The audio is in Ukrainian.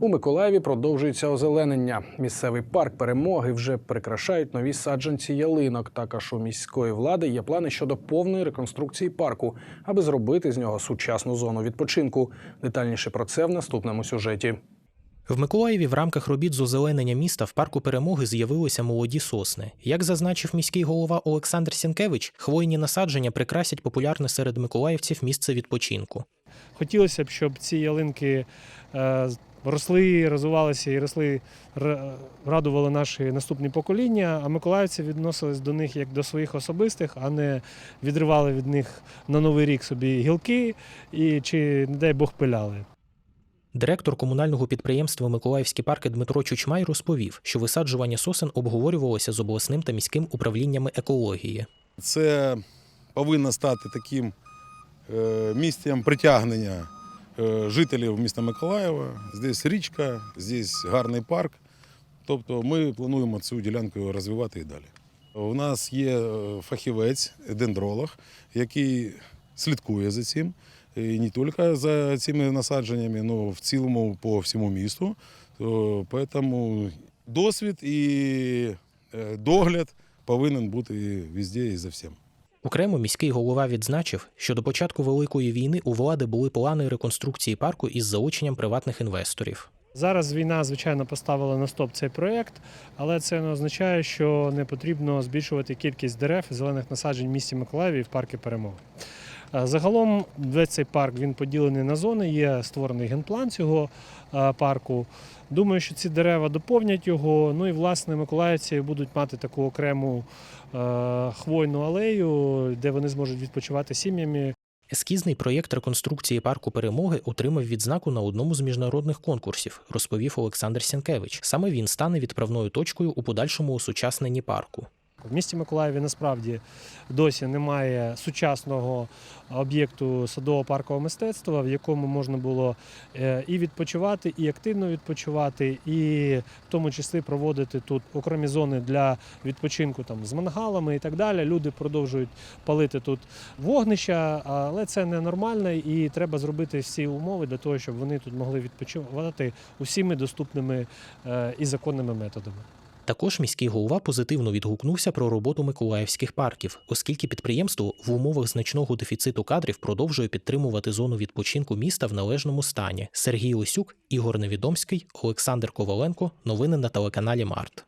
У Миколаєві продовжується озеленення. Місцевий парк перемоги вже прикрашають нові саджанці ялинок. Також у міської влади є плани щодо повної реконструкції парку, аби зробити з нього сучасну зону відпочинку. Детальніше про це в наступному сюжеті. В Миколаєві в рамках робіт з озеленення міста в парку перемоги з'явилися молоді сосни. Як зазначив міський голова Олександр Сінкевич, хвойні насадження прикрасять популярне серед миколаївців місце відпочинку. Хотілося б, щоб ці ялинки е, росли, розвивалися і росли, радували наші наступні покоління, а миколаївці відносились до них як до своїх особистих, а не відривали від них на новий рік собі гілки і чи, не дай Бог, пиляли. Директор комунального підприємства Миколаївські парки Дмитро Чучмай розповів, що висаджування сосен обговорювалося з обласним та міським управліннями екології. Це повинно стати таким е, місцем притягнення жителів міста Миколаєва. Здесь річка, здесь гарний парк. Тобто ми плануємо цю ділянку розвивати і далі. У нас є е, фахівець, дендролог, який слідкує за цим. І не тільки за цими насадженнями, але в цілому по всьому місту. Тому досвід і е, догляд повинен бути везде і за всім. Окремо міський голова відзначив, що до початку великої війни у влади були плани реконструкції парку із залученням приватних інвесторів. Зараз війна, звичайно, поставила на стоп цей проєкт, але це не означає, що не потрібно збільшувати кількість дерев зелених насаджень в місті Миколаєві і в парки перемоги. Е, Загалом весь цей парк він поділений на зони, є створений генплан цього е, парку. Думаю, що ці дерева доповнять його. Ну і власне миколаївці будуть мати таку окрему е, хвойну алею, де вони зможуть відпочивати сім'ями, Ескізний проєкт реконструкції парку перемоги отримав відзнаку на одному з міжнародних конкурсів, розповів Олександр Сінкевич. Саме він стане відправною точкою у подальшому осучасненні парку. В місті Миколаєві насправді досі немає сучасного об'єкту садово-паркового мистецтва, в якому можна було е, і відпочивати, і активно відпочивати, і в тому числі проводити тут окремі зони для відпочинку там з мангалами і так далі. Люди продовжують палити тут вогнища, але це ненормально і треба зробити всі умови для того, щоб вони тут могли відпочивати усіми доступними е, і законними методами. Також міський голова позитивно відгукнувся про роботу миколаївських парків, оскільки підприємство в умовах значного дефіциту кадрів продовжує підтримувати зону відпочинку міста в належному стані. Сергій Лисюк, Ігор Невідомський, Олександр Коваленко. Новини на телеканалі Март.